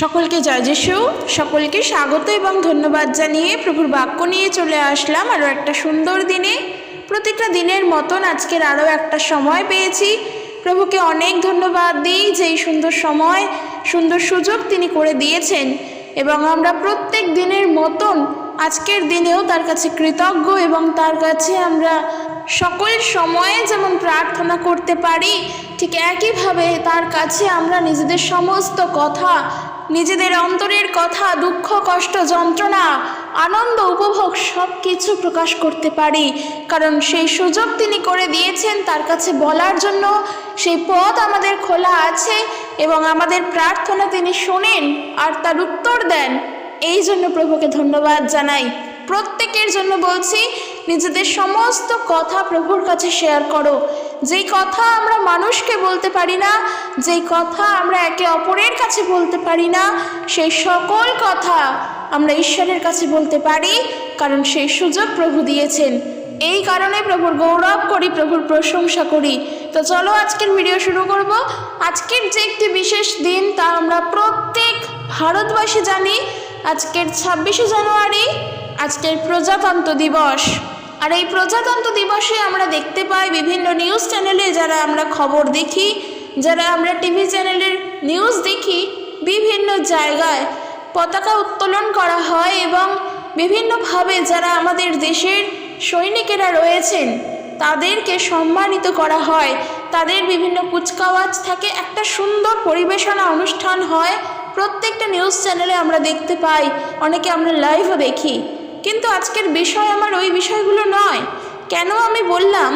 সকলকে জয় যিশু, সকলকে স্বাগত এবং ধন্যবাদ জানিয়ে প্রভুর বাক্য নিয়ে চলে আসলাম। আরও একটা সুন্দর দিনে, প্রতিটা দিনের মতন আজকের আরও একটা সময় পেয়েছি। প্রভুকে অনেক ধন্যবাদ দিই যে এই সুন্দর সময়, সুন্দর সুযোগ তিনি করে দিয়েছেন। এবং আমরা প্রত্যেক দিনের মতন আজকের দিনেও তার কাছে কৃতজ্ঞ এবং তার কাছে আমরা সকল সময়ে যেমন প্রার্থনা করতে পারি, ঠিক একইভাবে তার কাছে আমরা নিজেদের সমস্ত কথা নিজেদের অন্তরের কথা, দুঃখ, কষ্ট, যন্ত্রণা, আনন্দ, উপভোগ সব কিছু প্রকাশ করতে পারি। কারণ সেই সুযোগ তিনি করে দিয়েছেন তার কাছে বলার জন্য। সেই পথ আমাদের খোলা আছে এবং আমাদের প্রার্থনা তিনি শোনেন আর তার উত্তর দেন। এই জন্য প্রভুকে ধন্যবাদ জানাই। প্রত্যেকের জন্য বলছি, নিজেদের সমস্ত কথা প্রভুর কাছে শেয়ার করো। যেই কথা আমরা মানুষকে বলতে পারি না যেই কথা আমরা একে অপরের কাছে বলতে পারি না সেই সকল কথা আমরা ঈশ্বরের কাছে বলতে পারি, কারণ সেই সুযোগ প্রভু দিয়েছেন। এই কারণে প্রভুর গৌরব করি, প্রভুর প্রশংসা করি। তো চলো আজকের ভিডিও শুরু করব। আজকের যে একটি বিশেষ দিন তা আমরা প্রত্যেক ভারতবাসী জানি। আজকের ছাব্বিশে জানুয়ারি, আজকের প্রজাতন্ত্র দিবস। আর এই প্রজাতন্ত্র দিবসে আমরা দেখতে পাই বিভিন্ন নিউজ চ্যানেলে যারা আমরা খবর দেখি, যারা আমরা টিভি চ্যানেলের নিউজ দেখি, বিভিন্ন জায়গায় পতাকা উত্তোলন করা হয় এবং বিভিন্নভাবে যারা আমাদের দেশের সৈনিকেরা রয়েছেন, তাদেরকে সম্মানিত করা হয়। তাদের বিভিন্ন কুচকাওয়াজ থাকে, একটা সুন্দর পরিবেশনা অনুষ্ঠান হয়। প্রত্যেকটা নিউজ চ্যানেলে আমরা দেখতে পাই, অনেকে আমরা লাইভও দেখি। কিন্তু আজকের বিষয় আমার ওই বিষয়গুলো নয়। কেন আমি বললাম?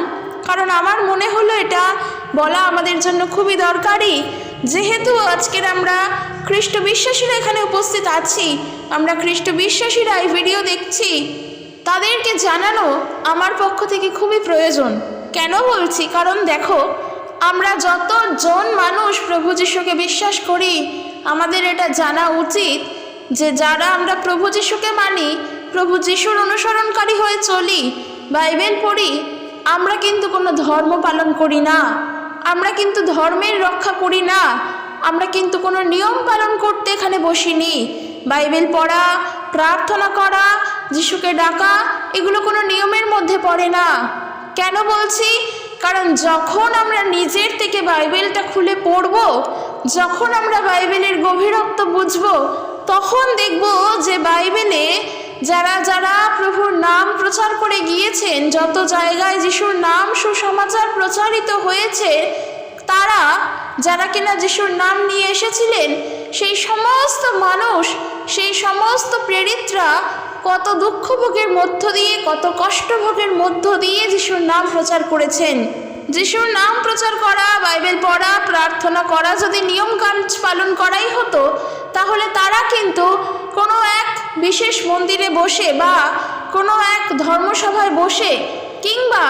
কারণ আমার মনে হলো এটা বলা আমাদের জন্য খুবই দরকারি। যেহেতু আজকের আমরা খ্রিস্ট বিশ্বাসীরা এখানে উপস্থিত আছি, আমরা খ্রিস্ট বিশ্বাসীরা এই ভিডিও দেখছি। তাদেরকে জানানো আমার পক্ষ থেকে খুবই প্রয়োজন। কেন বলছি? কারণ দেখো, আমরা যতজন মানুষ প্রভু যিশুকে বিশ্বাস করি, আমাদের এটা জানা উচিত যে যারা আমরা প্রভু যিশুকে মানি প্রভু যিশুর অনুসরণকারী হয়ে চলি। বাইবেল পড়ি, আমরা কিন্তু কোনো ধর্ম পালন করি না। আমরা কিন্তু ধর্মের রক্ষা করি না। আমরা কিন্তু কোনো নিয়ম পালন করতে এখানে বসিনি। বাইবেল পড়া, প্রার্থনা করা, যিশুকে ডাকা, এগুলো কোনো নিয়মের মধ্যে পড়ে না। কেন বলছি? কারণ যখন আমরা নিজের থেকে বাইবেলটা খুলে পড়ব, যখন আমরা বাইবেলের গভীরত্ব বুঝব, তখন দেখব যে বাইবেলে যারা যারা প্রভুর নাম প্রচার করে গিয়েছেন, যত জায়গায় যিশুর নাম সুসমাচার প্রচারিত হয়েছে, তারা যারা কিনা যিশুর নাম নিয়ে এসেছিলেন, সেই সমস্ত মানুষ, সেই সমস্ত প্রেরিতরা কত দুঃখ ভোগের মধ্য দিয়ে, কত কষ্টভোগের মধ্য দিয়ে যিশুর নাম প্রচার করেছেন। যিশুর নাম প্রচার করা, বাইবেল পড়া, প্রার্থনা করা, যদি নিয়ম কাজ পালন করাই হতো, তাহলে তারা কিন্তু কোনো এক বিশেষ মন্দিরে বসে বা কোনো এক ধর্মসভায় বসে কিংবা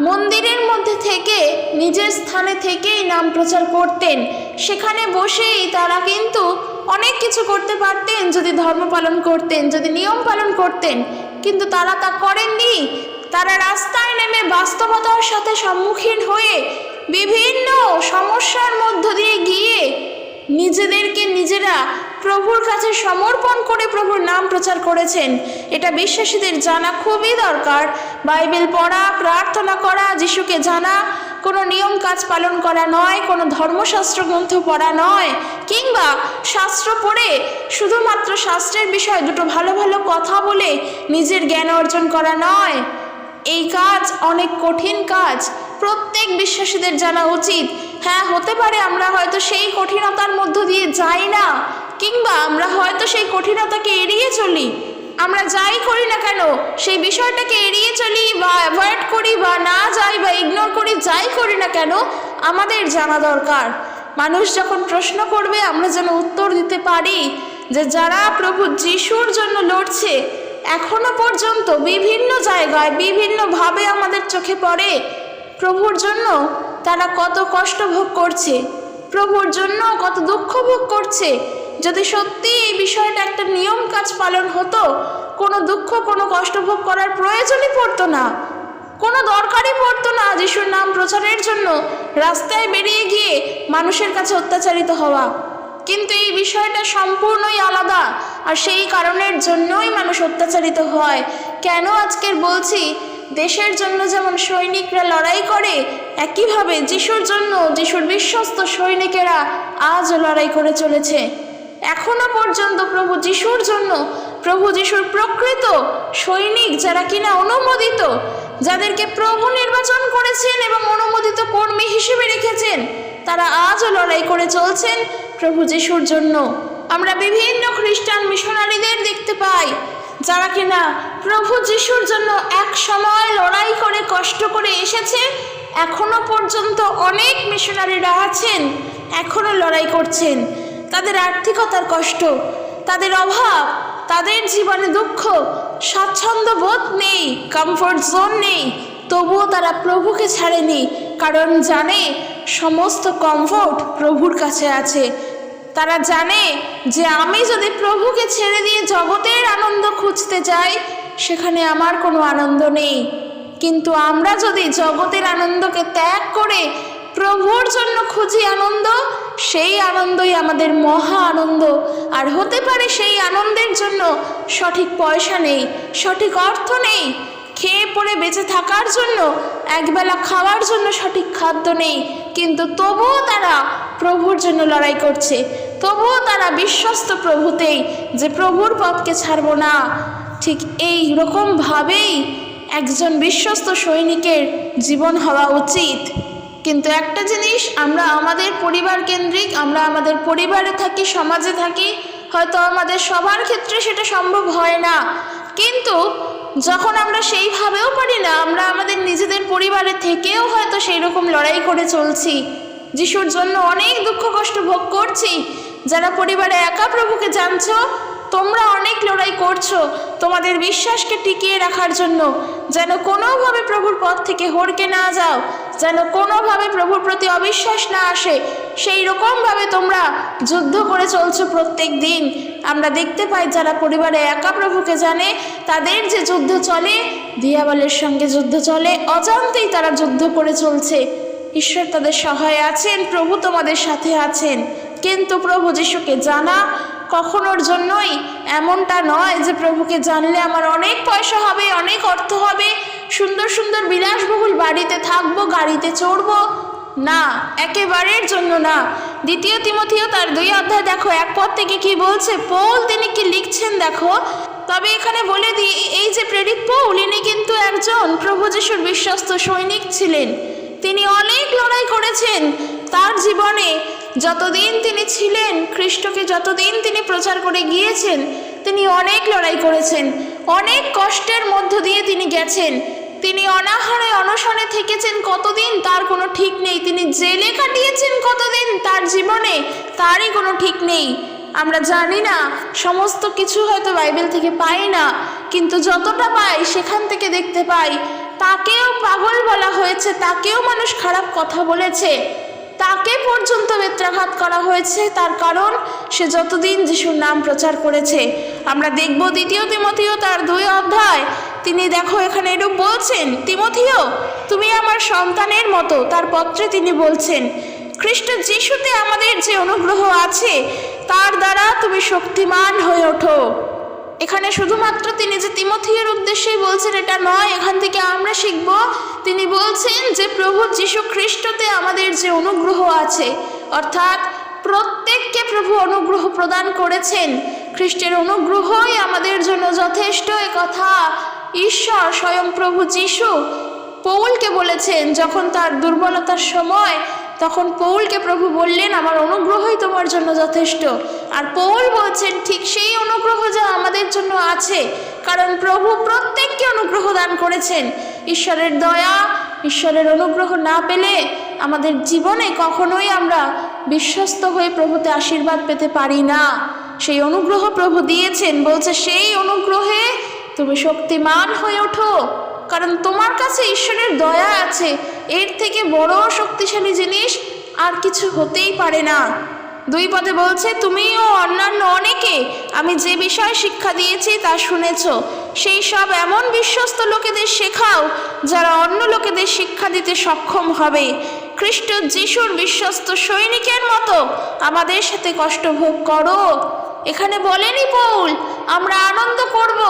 মন্দিরের মধ্যে থেকে নিজের স্থানে থেকেই নাম প্রচার করতেন। সেখানে বসেই তারা কিন্তু অনেক কিছু করতে পারতেন, যদি ধর্ম পালন করতেন, যদি নিয়ম পালন করতেন। কিন্তু তারা তা করেননি। তারা রাস্তায় নেমে বাস্তবতার সাথে সম্মুখীন হয়ে বিভিন্ন সমস্যার মধ্য দিয়ে গিয়ে নিজেদেরকে নিজেরা প্রভুর কাছে সমর্পণ করে প্রভুর নাম প্রচার করেছেন। এটা বিশ্বাসীদের জানা খুবই দরকার। বাইবেল পড়া, প্রার্থনা করা, যিশুকে জানা, কোনো নিয়ম কাজ পালন করা নয়, কোনো ধর্মশাস্ত্র গ্রন্থ পড়া নয়, কিংবা শাস্ত্র পড়ে শুধুমাত্র শাস্ত্রের বিষয়ে দুটো ভালো ভালো কথা বলে নিজের জ্ঞান অর্জন করা নয়। এই কাজ অনেক কঠিন কাজ। প্রত্যেক বিশ্বাসীদের জানা উচিত। হ্যাঁ হতে পারে আমরা হয়তো সেই কঠিনতার মধ্য দিয়ে যাই না। কিংবা আমরা হয়তো সেই কঠিনতাকে এড়িয়ে চলি। আমরা যাই করি না কেন, সেই বিষয়টাকে এড়িয়ে চলি বা অ্যাভয়েড করি বা না যাই বা ইগনোর করি, যাই করি না কেন, আমাদের জানা দরকার। মানুষ যখন প্রশ্ন করবে, আমরা যেন উত্তর দিতে পারি যে যারা প্রভু যিশুর জন্য লড়ছে, এখনও পর্যন্ত বিভিন্ন জায়গায়, বিভিন্নভাবে আমাদের চোখে পড়ে, প্রভুর জন্য তারা কত কষ্ট ভোগ করছে, প্রভুর জন্য কত দুঃখ ভোগ করছে যদি সত্যি এই বিষয়টা একটা নিয়ম কাজ পালন হতো, কোনো দুঃখ, কোনো কষ্ট ভোগ করার প্রয়োজনই পড়তো না। কোনো দরকারই পড়তো না যিশুর নাম প্রচারের জন্য রাস্তায় বেরিয়ে গিয়ে মানুষের কাছে অত্যাচারিত হওয়া। কিন্তু এই বিষয়টা সম্পূর্ণই আলাদা, আর সেই কারণের জন্যই মানুষ অত্যাচারিত হয়। কেন আজকের বলছি, দেশের জন্য যেমন সৈনিকরা লড়াই করে, একইভাবে যিশুর জন্য যিশুর বিশ্বস্ত সৈনিকেরা আজও লড়াই করে চলেছে। এখনও পর্যন্ত প্রভু যিশুর জন্য, প্রভু যিশুর প্রকৃত সৈনিক যারা কিনা অনুমোদিত, যাদেরকে প্রভু নির্বাচন করেছেন এবং অনুমোদিত কর্মী হিসেবে রেখেছেন, তারা আজও লড়াই করে চলছেন প্রভু যিশুর জন্য। আমরা বিভিন্ন খ্রিস্টান মিশনারিদের দেখতে পাই, যারা কিনা প্রভু যিশুর জন্য এক সময় লড়াই করে কষ্ট করে এসেছে, এখনও পর্যন্ত অনেক মিশনারিরা আছেন, এখনও লড়াই করছেন। তাদের আর্থিকতার কষ্ট, তাদের অভাব, তাদের জীবনে দুঃখ, স্বাচ্ছন্দ্য বোধ নেই কমফোর্ট জোন নেই, তবুও তারা প্রভুকে ছাড়েনি, কারণ জানে সমস্ত কমফোর্ট প্রভুর কাছে আছে। তারা জানে যে আমি যদি প্রভুকে ছেড়ে দিয়ে জগতের আনন্দ খুঁজতে যাই, সেখানে আমার কোনো আনন্দ নেই। কিন্তু আমরা যদি জগতের আনন্দকে ত্যাগ করে প্রভুর জন্য খুঁজি আনন্দ, সেই আনন্দই আমাদের মহা আনন্দ। আর হতে পারে সেই আনন্দের জন্য সঠিক পয়সা নেই, সঠিক অর্থ নেই। খেয়ে পড়ে বেঁচে থাকার জন্য একবেলা খাওয়ার জন্য সঠিক খাদ্য নেই। কিন্তু তবুও তারা প্রভুর জন্য লড়াই করছে। তবুও তারা বিশ্বস্ত প্রভুতেই যে প্রভুর পথকে ছাড়বো না। ঠিক এই রকমভাবেই একজন বিশ্বস্ত সৈনিকের জীবন হওয়া উচিত। কিন্তু একটা জিনিস, আমরা আমাদের পরিবার কেন্দ্রিক, আমরা আমাদের পরিবারে থাকি, সমাজে থাকি, হয়তো আমাদের সবার ক্ষেত্রে সেটা সম্ভব হয় না। কিন্তু যখন আমরা সেইভাবেও পারি না, আমরা আমাদের নিজেদের পরিবারে থেকেও হয়তো সেই রকম লড়াই করে চলছি, যিশুর জন্য অনেক দুঃখ কষ্ট ভোগ করছি। যারা পরিবারে একা প্রভুকে জানছো তোমরা অনেক লড়াই করছ তোমাদের বিশ্বাসকে টিকিয়ে রাখার জন্য। যেন কোনোভাবে প্রভুর পথ থেকে হড়কে না যাও, যেন কোনোভাবে প্রভুর প্রতি অবিশ্বাস না আসে সেই রকমভাবে তোমরা যুদ্ধ করে চলছো প্রত্যেক দিন। আমরা দেখতে পাই যারা পরিবারে একা প্রভুকে জানে, তাদের যে যুদ্ধ চলে, দিয়াবলের সঙ্গে যুদ্ধ চলে, অজান্তেই তারা যুদ্ধ করে চলছে। ঈশ্বর তাদের সহায় আছেন, প্রভু তোমাদের সাথে আছেন। কিন্তু প্রভু যিশুকে জানা কখনোর জন্যই এমনটা নয় যে প্রভুকে জানলে আমার অনেক পয়সা হবে, অনেক অর্থ হবে, সুন্দর সুন্দর বিলাসবহুল বাড়িতে থাকব, গাড়িতে চড়বো। না, একেবারের জন্য না। দ্বিতীয় তিমথিও তার দুই অধ্যায় দেখো, এক পদ থেকে কি বলছে? পৌল, তিনি কি লিখছেন দেখো? তবে এখানে বলে দিই, এই যে প্রেরিত পৌল, ইনি কিন্তু একজন প্রভু যিশুর বিশ্বস্ত সৈনিক ছিলেন। তিনি অনেক লড়াই করেছেন। তার জীবনে যতদিন তিনি ছিলেন, খ্রিস্টকে যতদিন তিনি প্রচার করে গিয়েছেন, তিনি অনেক লড়াই করেছেন, অনেক কষ্টের মধ্য দিয়ে তিনি গেছেন। তিনি অনাহারে অনশনে থেকেছেন কতদিন, তার কোনো ঠিক নেই। তিনি জেলে কাটিয়েছেন কতদিন, তার জীবনে তারই কোনো ঠিক নেই। আমরা জানি না, সমস্ত কিছু হয়তো বাইবেল থেকে পাই না, কিন্তু যতটা পাই, সেখান থেকে দেখতে পাই। তাকেও পাগল বলা হয়েছে, তাকেও মানুষ খারাপ কথা বলেছে। তাকে পর্যন্ত বেত্রাঘাত করা হয়েছে। তার কারণ, সে যতদিন যিশুর নাম প্রচার করেছে। আমরা দেখব দ্বিতীয় তিমথিও তার দুই অধ্যায়। তিনি দেখো এখানে এরূপ বলছেন, তিমথিও, তুমি আমার সন্তানের মতো। তার পত্রে তিনি বলছেন, খ্রিস্ট যিশুতে আমাদের যে অনুগ্রহ আছে, তার দ্বারা তুমি শক্তিমান হয়ে ওঠো। এখানে শুধুমাত্র তিনি যে তিমথিয়ের উদ্দেশ্যেই বলছেন এটা নয়, এখান থেকে আমরা শিখব। তিনি বলছেন যে প্রভু যীশু খ্রিস্টতে আমাদের যে অনুগ্রহ আছে, অর্থাৎ প্রত্যেককে প্রভু অনুগ্রহ প্রদান করেছেন। খ্রিস্টের অনুগ্রহই আমাদের জন্য যথেষ্ট। এ কথা ঈশ্বর স্বয়ং প্রভু যীশু পৌলকে বলেছেন, যখন তার দুর্বলতার সময় তখন পৌলকে প্রভু বললেন, আমার অনুগ্রহই তোমার জন্য যথেষ্ট। আর পৌল বলছেন, ঠিক সেই অনুগ্রহ যা আমাদের জন্য আছে। কারণ প্রভু প্রত্যেককে অনুগ্রহ দান করেছেন। ঈশ্বরের দয়া, ঈশ্বরের অনুগ্রহ না পেলে আমাদের জীবনে কখনোই আমরা বিশ্বস্ত হয়ে প্রভুতে আশীর্বাদ পেতে পারি না। সেই অনুগ্রহ প্রভু দিয়েছেন, বলছে, সেই অনুগ্রহে তুমি শক্তিমান হয়ে ওঠো। কারণ তোমার কাছে ঈশ্বরের দয়া আছে। এর থেকে বড় শক্তিশালী জিনিস আর কিছু হতেই পারে না। দুই পদে বলছে তুমিও অন্যান্য অনেকে, আমি যে বিষয় শিক্ষা দিয়েছি তা শুনেছ। সেই সব এমন বিশ্বস্ত লোকেদের শেখাও, যারা অন্য লোকেদের শিক্ষা দিতে সক্ষম হবে। খ্রিস্ট যিশুর বিশ্বস্ত সৈনিকের মতো, আমাদের সাথে কষ্ট ভোগ করো। এখানে বলেনি পৌল, আমরা আনন্দ করব।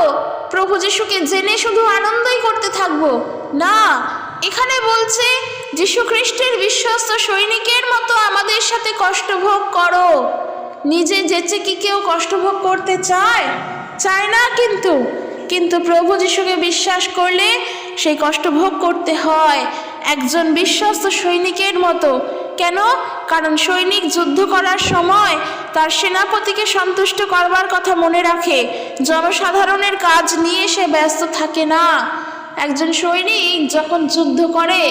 প্রভু যিশুকে জেনে শুধু আনন্দই করতে থাকব। না, এখানে বলছে, যিশু খ্রিস্টের বিশ্বস্ত সৈনিকের মতো আমাদের সাথে কষ্ট ভোগ করো। নিজে যেচে কি কেউ কষ্ট ভোগ করতে চায়? চায় না কিন্তু। কিন্তু প্রভু যিশুকে বিশ্বাস করলে সেই কষ্ট ভোগ করতে হয়। একজন বিশ্বস্ত সৈনিকের মতো। কেন? কারণ সৈনিক যুদ্ধ করার সময় তার সেনাপতিকে সন্তুষ্ট করবার কথা মনে রাখে। জনসাধারণের কাজ নিয়ে সে ব্যস্ত থাকে না। একজন সৈনিক যখন যুদ্ধ করে,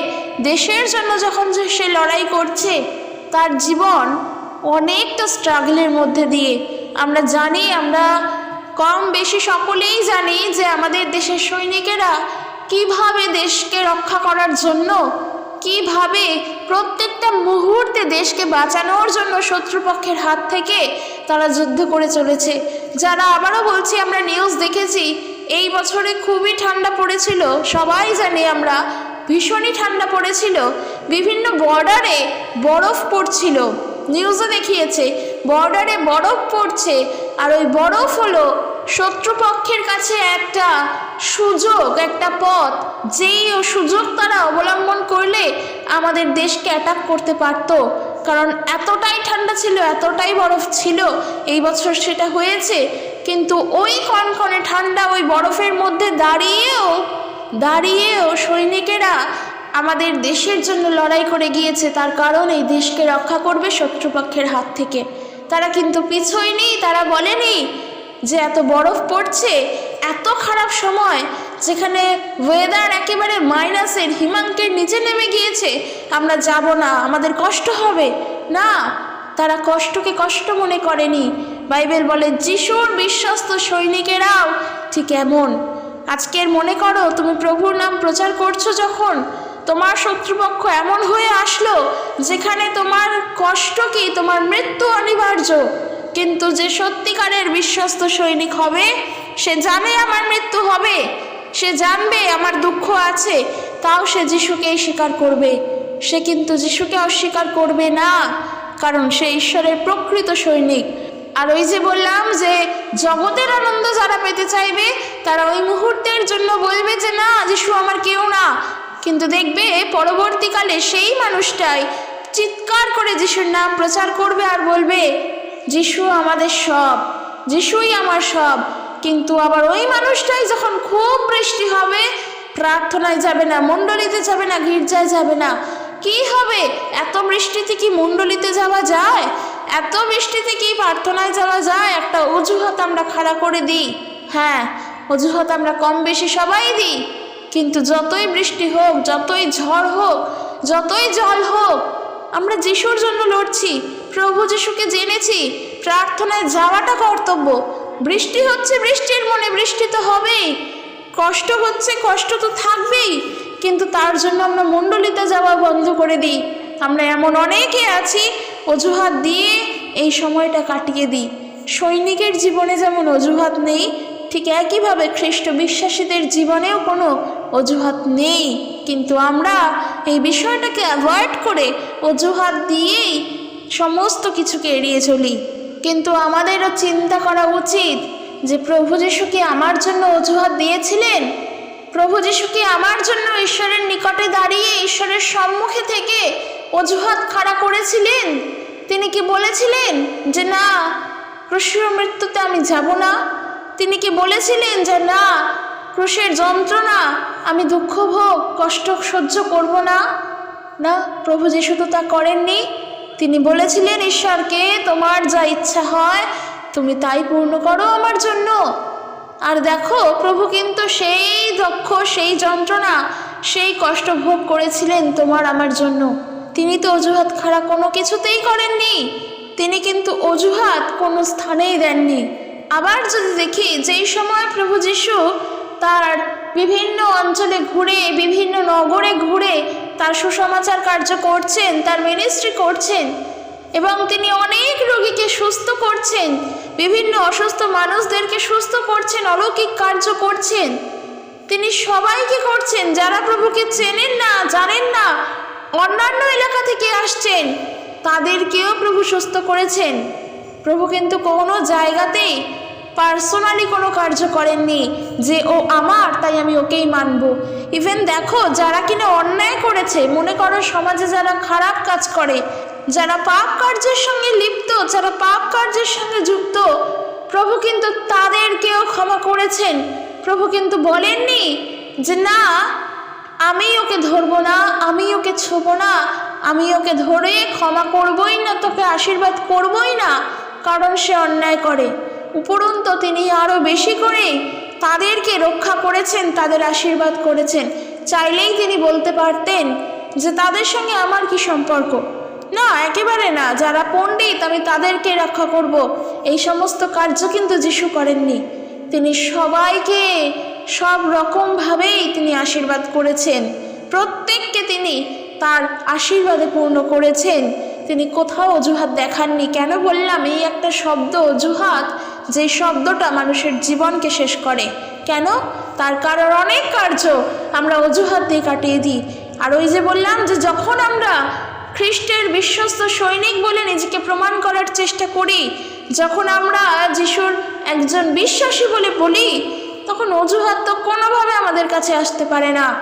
দেশের জন্য যখন সে লড়াই করছে, তার জীবন অনেকটা স্ট্রাগলের মধ্যে দিয়ে। আমরা জানি, আমরা কম বেশি সকলেই জানি যে আমাদের দেশের সৈনিকেরা কীভাবে দেশকে রক্ষা করার জন্য কীভাবে প্রত্যেকটা মুহূর্তে দেশকে বাঁচানোর জন্য শত্রুপক্ষের হাত থেকে তারা যুদ্ধ করে চলেছে। যারা আবারও বলছি, আমরা নিউজ দেখেছি, এই বছরে খুবই ঠান্ডা পড়েছিল। সবাই জানি আমরা ভীষণই ঠান্ডা পড়েছিল। বিভিন্ন বর্ডারে বরফ পড়ছিল। নিউজে দেখিয়েছে বর্ডারে বরফ পড়ছে। আর ওই বরফ হলো শত্রুপক্ষের কাছে একটা সুযোগ, একটা পথ, যেই সুযোগ তারা অবলম্বন করলে আমাদের দেশকে অ্যাটাক করতে পারতো। কারণ এতটাই ঠান্ডা ছিল, এতটাই বরফ ছিল, এই বছর সেটা হয়েছে। কিন্তু ওই কনকনে ঠান্ডা ওই বরফের মধ্যে দাঁড়িয়েও দাঁড়িয়েও সৈনিকেরা আমাদের দেশের জন্য লড়াই করে গিয়েছে। তার কারণ এই দেশকে রক্ষা করবে শত্রুপক্ষের হাত থেকে। তারা কিন্তু পিছোয়নি তারা বলেনি যে এত বরফ পড়ছে, এত খারাপ সময় যেখানে ওয়েদার একেবারে মাইনাসের হিমাঙ্কের নিচে নেমে গিয়েছে, আমরা যাব না, আমাদের কষ্ট হবে। না, তারা কষ্টকে কষ্ট মনে করেনি। বাইবেল বলে, যিশুর বিশ্বস্ত সৈনিকেরাও ঠিক এমন। আজকের মনে করো, তুমি প্রভুর নাম প্রচার করছ যখন, তোমার শত্রুপক্ষ এমন হয়ে আসলো, যেখানে তোমার কষ্ট কি, তোমার মৃত্যু অনিবার্য? কিন্তু যে সত্যিকারের বিশ্বস্ত সৈনিক হবে, সে জানে আমার মৃত্যু হবে, সে জানবে আমার দুঃখ আছে, তাও সে যিশুকেই স্বীকার করবে। সে কিন্তু যিশুকে অস্বীকার করবে না, কারণ সে ঈশ্বরের প্রকৃত সৈনিক। আর ওই যে বললাম যে, জগতের আনন্দ যারা পেতে চাইবে, তারা ওই মুহূর্তের জন্য বলবে যে, না, যিশু আমার কেউ না। কিন্তু দেখবে, পরবর্তীকালে সেই মানুষটাই চিৎকার করে যিশুর নাম প্রচার করবে আর বলবে যিশু আমাদের সব, যিশুই আমার সব। কিন্তু আবার ওই মানুষটাই যখন খুব বৃষ্টি হবে, প্রার্থনায় যাবে না, মণ্ডলীতে যাবে না, গির্জায় যাবে না, কি হবে? এত বৃষ্টিতে কি মণ্ডলীতে যাওয়া যায়? এত বৃষ্টিতে কি প্রার্থনায় যাওয়া যায়? একটা অজুহাত আমরা খাড়া করে দিই। হ্যাঁ অজুহাত আমরা কম বেশি সবাই দিই। কিন্তু যতই বৃষ্টি হোক, যতই ঝড় হোক, যতই জল হোক, আমরা যিশুর জন্য লড়ছি। প্রভু যিশুকে জেনেছি, প্রার্থনায় যাওয়াটা কর্তব্য। বৃষ্টি হচ্ছে বৃষ্টির মনে বৃষ্টি তো হবেই। কষ্ট হচ্ছে, কষ্ট তো থাকবেই। কিন্তু তার জন্য আমরা মণ্ডলিতে যাওয়া বন্ধ করে দিই। আমরা এমন অনেকে আছি, অজুহাত দিয়ে এই সময়টা কাটিয়ে দিই। সৈনিকের জীবনে যেমন অজুহাত নেই, ঠিক একইভাবে খ্রিস্ট বিশ্বাসীদের জীবনেও কোনো অজুহাত নেই। কিন্তু আমরা এই বিষয়টাকে অ্যাভয়েড করে অজুহাত দিয়েই সমস্ত কিছুকে এড়িয়ে চলি। কিন্তু আমাদেরও চিন্তা করা উচিত যে প্রভু যিশু কি আমার জন্য অজুহাত দিয়েছিলেন? প্রভু যিশু কি আমার জন্য ঈশ্বরের নিকটে দাঁড়িয়ে ঈশ্বরের সম্মুখে থেকে অজুহাত খাড়া করেছিলেন? তিনি কি বলেছিলেন যে, না ক্রুশীয় মৃত্যুতে আমি যাব না তিনি কি বলেছিলেন যে, না, ক্রুশের যন্ত্রণা, আমি দুঃখ ভোগ, কষ্ট সহ্য করব না না, প্রভু যিশু তো তা করেননি। তিনি বলেছিলেন, ঈশ্বরকে তোমার যা ইচ্ছা হয়, তুমি তাই পূর্ণ করো আমার জন্য। আর দেখো, প্রভু কিন্তু সেই দক্ষ, সেই যন্ত্রণা, সেই কষ্ট ভোগ করেছিলেন তোমার আমার জন্য। তিনি তো অজুহাত খাড়া কোনো কিছুতেই করেননি। তিনি কিন্তু অজুহাত কোনো স্থানেই দেননি। আবার যদি দেখি, যেই সময় প্রভু যিশু তার বিভিন্ন অঞ্চলে ঘুরে, বিভিন্ন নগরে ঘুরে তার সুসমাচার কার্য করছেন, তার মিনিস্ট্রি করছেন এবং তিনি অনেক রোগীকে সুস্থ করছেন, বিভিন্ন অসুস্থ মানুষদেরকে সুস্থ করছেন, অলৌকিক কার্য করছেন। তিনি সবাইকে করছেন, যারা প্রভুকে চেনেন না, জানেন না, অন্যান্য এলাকা থেকে আসছেন, তাদেরকেও প্রভু সুস্থ করেছেন। প্রভু কিন্তু কোনো জায়গাতেই পার্সোনালি কোনো কার্য করেননি যে, ও আমার, তাই আমি ওকেই মানব। ইভেন দেখো, যারা কিনা অন্যায় করেছে, মনে করো সমাজে যারা খারাপ কাজ করে, যারা পাপ কার্যের সঙ্গে লিপ্ত, যারা পাপ কার্যের সঙ্গে যুক্ত, প্রভু কিন্তু তাদেরকেও ক্ষমা করেছেন। প্রভু কিন্তু বলেননি যে, না, আমি ওকে ধরবো না, আমি ওকে ছোবো না, আমি ওকে ধরে ক্ষমা করবই না, তোকে আশীর্বাদ করবই না। কারণ সে অন্যায় করে। উপরন্ত তিনি আরও বেশি করে তাদেরকে রক্ষা করেছেন, তাদের আশীর্বাদ করেছেন। চাইলেই তিনি বলতে পারতেন যে, তাদের সঙ্গে আমার কি সম্পর্ক? না, একেবারে না। যারা পণ্ডিত, আমি তাদেরকে রক্ষা করব। এই সমস্ত কার্য কিন্তু যিশু করেননি। তিনি সবাইকে সব রকমভাবেই তিনি আশীর্বাদ করেছেন। প্রত্যেককে তিনি তার আশীর্বাদে পূর্ণ করেছেন। তিনি কোথাও অজুহাত দেখাননি। কেন বললাম? এই একটা শব্দ, অজুহাত যে শব্দটা মানুষের জীবনকে শেষ করে। কেন? তার কারণ অনেক কার্য আমরা অজুহাত দিয়ে কাটিয়ে দিই। আর ওই যে বললাম যে যখন আমরা খ্রিস্টের বিশ্বস্ত সৈনিক বলে নিজেকে প্রমাণ করার চেষ্টা করি, যখন আমরা যিশুর একজন বিশ্বাসী বলে বলি, তখন অজুহাত তো কোনোভাবে আমাদের কাছে আসতে পারে না।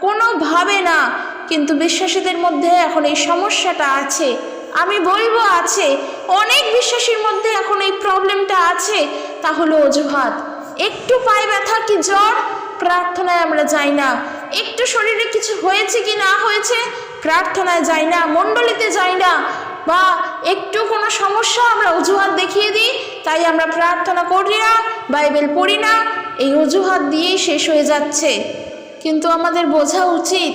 কোনোভাবে না। কিন্তু বিশ্বাসীদের মধ্যে এখন এই সমস্যাটা আছে। আমি বলব আছে, অনেক বিশ্বাসীর মধ্যে এখন এই প্রবলেমটা আছে তা হলো অজুহাত। একটু পায়ে ব্যথা কি জ্বর? প্রার্থনায় আমরা যাই না। একটু শরীরে কিছু হয়েছে কি না হয়েছে? প্রার্থনায় যাই না, মণ্ডলীতে যাই না। বা একটু কোনো সমস্যা, আমরা অজুহাত দেখিয়ে দিই, তাই আমরা প্রার্থনা করি না, বাইবেল পড়ি না, এই অজুহাত দিয়েই শেষ হয়ে যাচ্ছে। কিন্তু আমাদের বোঝা উচিত,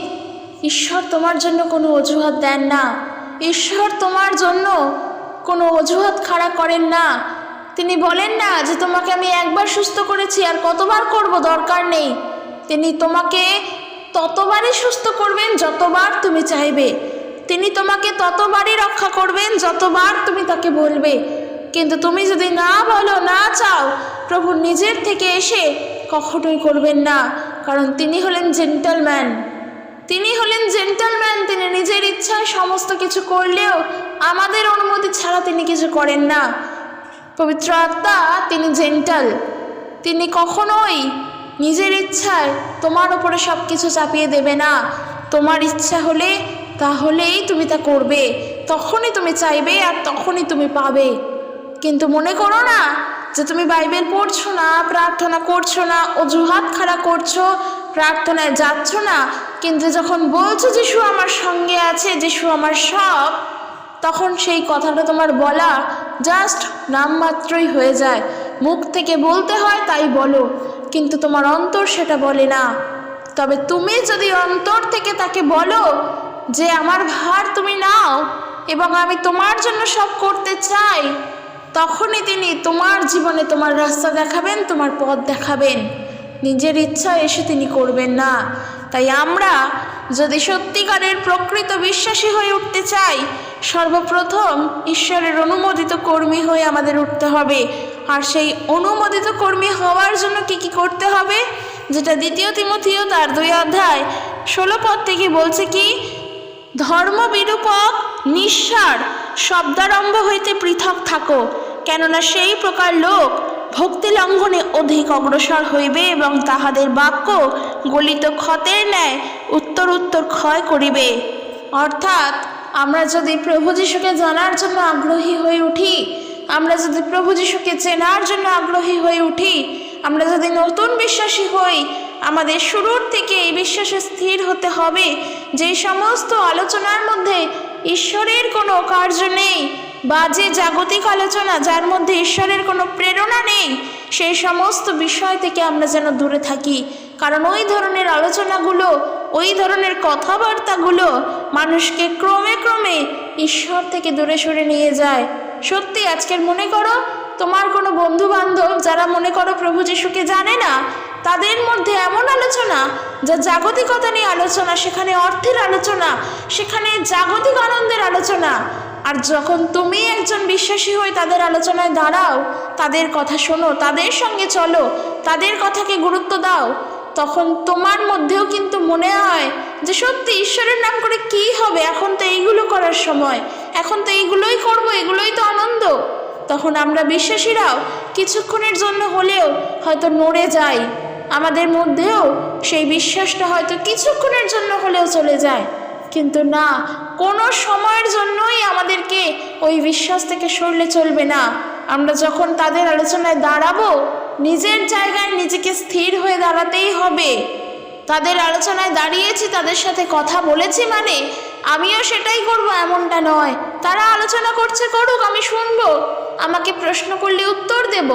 ঈশ্বর তোমার জন্য কোনো অজুহাত দেন না। ঈশ্বর তোমার জন্য কোনো অজুহাত খাড়া করেন না। তিনি বলেন না যে তোমাকে আমি একবার সুস্থ করেছি আর কতবার করব দরকার নেই। তিনি তোমাকে ততবারই সুস্থ করবেন যতবার তুমি চাইবে। তিনি তোমাকে ততবারই রক্ষা করবেন যতবার তুমি তাকে বলবে। কিন্তু তুমি যদি না বলো, না চাও, প্রভু নিজের থেকে এসে কখনোই করবেন না, কারণ তিনি হলেন জেন্টালম্যান তিনি হলেন জেন্টালম্যান তিনি নিজের ইচ্ছায় সমস্ত কিছু করলেও আমাদের অনুমতি ছাড়া তিনি কিছু করেন না। পবিত্র আত্মা, তিনি জেন্টাল তিনি কখনোই নিজের ইচ্ছায় তোমার উপরে সব কিছু চাপিয়ে দেবে না। তোমার ইচ্ছা হলে তাহলেই তুমি তা করবে। তখনই তুমি চাইবে আর তখনই তুমি পাবে। কিন্তু মনে করো না যে তুমি বাইবেল পড়ছো না, প্রার্থনা করছ না, অজুহাত খাড়া করছ, প্রার্থনায় যাচ্ছ না কিন্তু যখন বলছো যিশু আমার সঙ্গে আছে যিশু আমার সব, তখন সেই কথাটা তোমার বলা জাস্ট নামমাত্রই হয়ে যায়। মুখ থেকে বলতে হয়, তাই বলো। কিন্তু তোমার অন্তর সেটা বলে না। তবে তুমি যদি অন্তর থেকে তাকে বলো যে, আমার ভার তুমি নাও এবং আমি তোমার জন্য সব করতে চাই, তখনই তিনি তোমার জীবনে তোমার রাস্তা দেখাবেন, তোমার পথ দেখাবেন। নিজের ইচ্ছা এসে তিনি করবেন না। তাই আমরা যদি সত্যিকারের প্রকৃত বিশ্বাসী হয়ে উঠতে চাই, সর্বপ্রথম ঈশ্বরের অনুমোদিত কর্মী হয়ে আমাদের উঠতে হবে। আর সেই অনুমোদিত কর্মী হওয়ার জন্য কি কি করতে হবে? যেটা দ্বিতীয় তিমথিও তার দুই অধ্যায় ষোলো পদ থেকে বলছে কি ধর্ম বিরূপক নিঃসার, শব্দারম্ভ হইতে পৃথক থাকো, কেননা সেই প্রকার লোক ভক্তি লঙ্ঘনে অধিক অগ্রসর হইবে এবং তাহাদের বাক্য গলিত ক্ষতের ন্যায় উত্তর উত্তর ক্ষয় করিবে। অর্থাৎ, আমরা যদি প্রভু যিশুকে জানার জন্য আগ্রহী হয়ে উঠি, আমরা যদি প্রভু যিশুকে চেনার জন্য আগ্রহী হয়ে উঠি, আমরা যদি নতুন বিশ্বাসী হই, আমাদের শুরুর থেকে এই বিশ্বাসে স্থির হতে হবে যে সমস্ত আলোচনার মধ্যে ঈশ্বরের কোনো কার্য নেই। বাজে জাগতিক আলোচনা যার মধ্যে ঈশ্বরের কোনো প্রেরণা নেই, সেই সমস্ত বিষয় থেকে আমরা যেন দূরে থাকি। কারণ ওই ধরনের আলোচনাগুলো, ওই ধরনের কথাবার্তাগুলো মানুষকে ক্রমে ক্রমে ঈশ্বর থেকে দূরে সরে নিয়ে যায়। সত্যি, আজকের মনে করো, তোমার কোনো বন্ধু বান্ধব যারা মনে করো প্রভু যিশুকে জানে না, তাদের মধ্যে এমন আলোচনা যা জাগতিকতা নিয়ে আলোচনা, সেখানে অর্থের আলোচনা, সেখানে জাগতিক আনন্দের আলোচনা আর যখন তুমি একজন বিশ্বাসী হয়ে তাদের আলোচনায় দাঁড়াও, তাদের কথা শোনো, তাদের সঙ্গে চলো, তাদের কথাকে গুরুত্ব দাও, তখন তোমার মধ্যেও কিন্তু মনে হয় যে সত্যি ঈশ্বরের নাম করে কি হবে? এখন তো এইগুলো করার সময়, এখন তো এইগুলোই করব, এগুলোই তো আনন্দ। তখন আমরা বিশ্বাসীরাও কিছুক্ষণের জন্য হলেও হয়তো নড়ে যাই। আমাদের মধ্যেও সেই বিশ্বাসটা হয়তো কিছুক্ষণের জন্য হলেও চলে যায়। কিন্তু না, কোনো সময়ের জন্যই আমাদেরকে ওই বিশ্বাস থেকে সরলে চলবে না। আমরা যখন তাদের আলোচনায় দাঁড়াবো, নিজের জায়গায় নিজেকে স্থির হয়ে দাঁড়াতেই হবে। তাদের আলোচনায় দাঁড়িয়েছি, তাদের সাথে কথা বলেছি মানে আমিও সেটাই করব, এমনটা নয়। তারা আলোচনা করছে করুক, আমি শুনব। আমাকে প্রশ্ন করলে উত্তর দেব।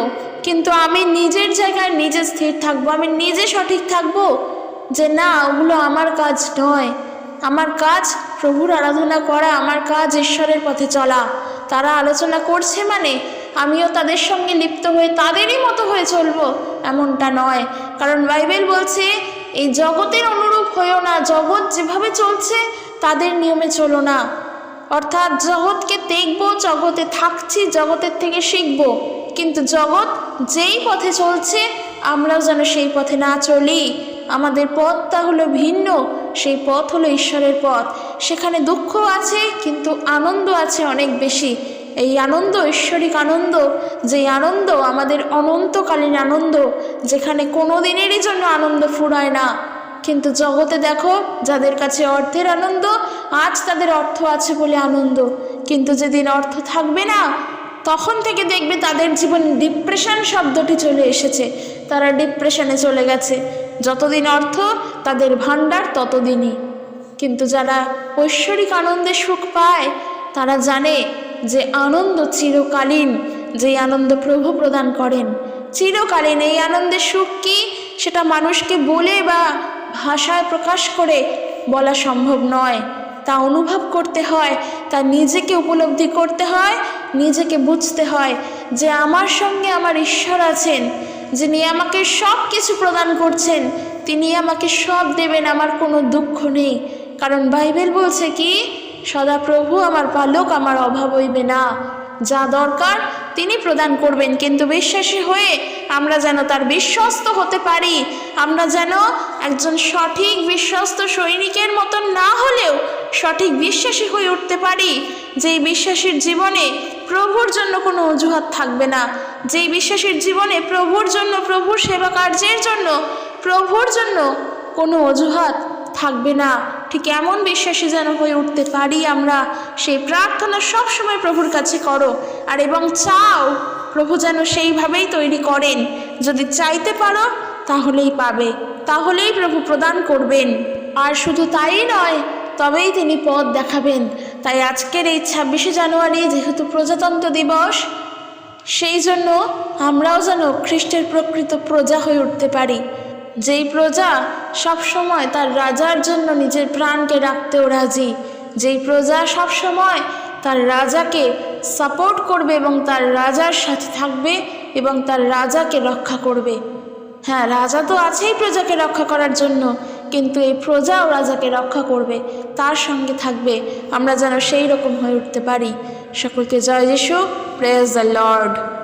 কিন্তু আমি নিজের জায়গায় নিজে স্থির থাকব, আমি নিজে সঠিক থাকব যে না, ওগুলো আমার কাজ নয়। আমার কাজ প্রভুর আরাধনা করা, আমার কাজ ঈশ্বরের পথে চলা। তারা আলোচনা করছে মানে আমিও তাদের সঙ্গে লিপ্ত হয়ে তাদেরই মতো হয়ে চলবো, এমনটা নয়। কারণ বাইবেল বলছে, এই জগতের অনুরূপ হয়েও না, জগৎ যেভাবে চলছে, তাদের নিয়মে চলো না। অর্থাৎ জগৎকে দেখব, জগতে থাকছি, জগতের থেকে শিখব। কিন্তু জগৎ যেই পথে চলছে, আমরাও যেন সেই পথে না চলি। আমাদের পথটা হলো ভিন্ন, সেই পথ হলো ঈশ্বরের পথ। সেখানে দুঃখ আছে, কিন্তু আনন্দ আছে অনেক বেশি। এই আনন্দ, ঐশ্বরিক আনন্দ, যেই আনন্দ, আমাদের অনন্তকালীন আনন্দ, যেখানে কোনো দিনেরই জন্য আনন্দ ফুরায় না। কিন্তু জগতে দেখো, যাদের কাছে অর্থের আনন্দ, আজ তাদের অর্থ আছে বলে আনন্দ। কিন্তু যেদিন অর্থ থাকবে না, তখন থেকে দেখবে তাদের জীবনে ডিপ্রেশন শব্দটি চলে এসেছে। তারা ডিপ্রেশনে চলে গেছে। যতদিন অর্থ, তাদের ভাণ্ডার ততদিনই। কিন্তু যারা ঐশ্বরিক আনন্দে সুখ পায়, তারা জানে যে আনন্দ চিরকালীন যেই আনন্দ প্রভু প্রদান করেন। চিরকালীন এই আনন্দের সুখ কি, সেটা মানুষকে বলে বা ভাষায় প্রকাশ করে বলা সম্ভব নয়। তা অনুভব করতে হয়, তা নিজেকে উপলব্ধি করতে হয়, নিজেকে বুঝতে হয় যে আমার সঙ্গে আমার ঈশ্বর আছেন, যিনি আমাকে সব কিছু প্রদান করছেন, তিনি আমাকে সব দেবেন, আমার কোনো দুঃখ নেই। কারণ বাইবেল বলছে কি, সদাপ্রভু আমার পালক, আমার অভাব হইবে না। যা দরকার তিনি প্রদান করবেন, কিন্তু বিশ্বাসী হয়ে আমরা যেন তার বিশ্বস্ত হতে পারি। আমরা যেন একজন সঠিক বিশ্বস্ত সৈনিকের মতন না হলেও সঠিক বিশ্বাসী হয়ে উঠতে পারি। যেই বিশ্বাসীর জীবনে প্রভুর জন্য কোনো অজুহাত থাকবে না, যেই বিশ্বাসীর জীবনে প্রভুর জন্য, প্রভুর সেবা কার্যের জন্য, প্রভুর জন্য কোনো অজুহাত থাকবে না। ঠিক এমন বিশ্বাসী যেন হয়ে উঠতে পারি আমরা? সেই প্রার্থনা সবসময় প্রভুর কাছে করো। আর এবং চাও প্রভু যেন সেইভাবেই তৈরি করেন। যদি চাইতে পারো, তাহলেই পাবে। তাহলেই প্রভু প্রদান করবেন। আর শুধু তাই নয়, তবেই তিনি পথ দেখাবেন। তাই আজকের এই ছাব্বিশে জানুয়ারি যেহেতু প্রজাতন্ত্র দিবস, সেই জন্য আমরাও যেন খ্রিস্টের প্রকৃত প্রজা হয়ে উঠতে পারি। যেই প্রজা সব সময় তার রাজার জন্য নিজের প্রাণকে রাখতেও রাজি, যেই প্রজা সব সময় তার রাজাকে সাপোর্ট করবে এবং তার রাজার সাথে থাকবে এবং তার রাজাকে রক্ষা করবে। হ্যাঁ রাজা তো আছেই প্রজাকে রক্ষা করার জন্য, কিন্তু এই প্রজাও রাজাকে রক্ষা করবে, তার সঙ্গে থাকবে। আমরা যেন সেই রকম হয়ে উঠতে পারি। সকলকে জয় যিশু। Praise the Lord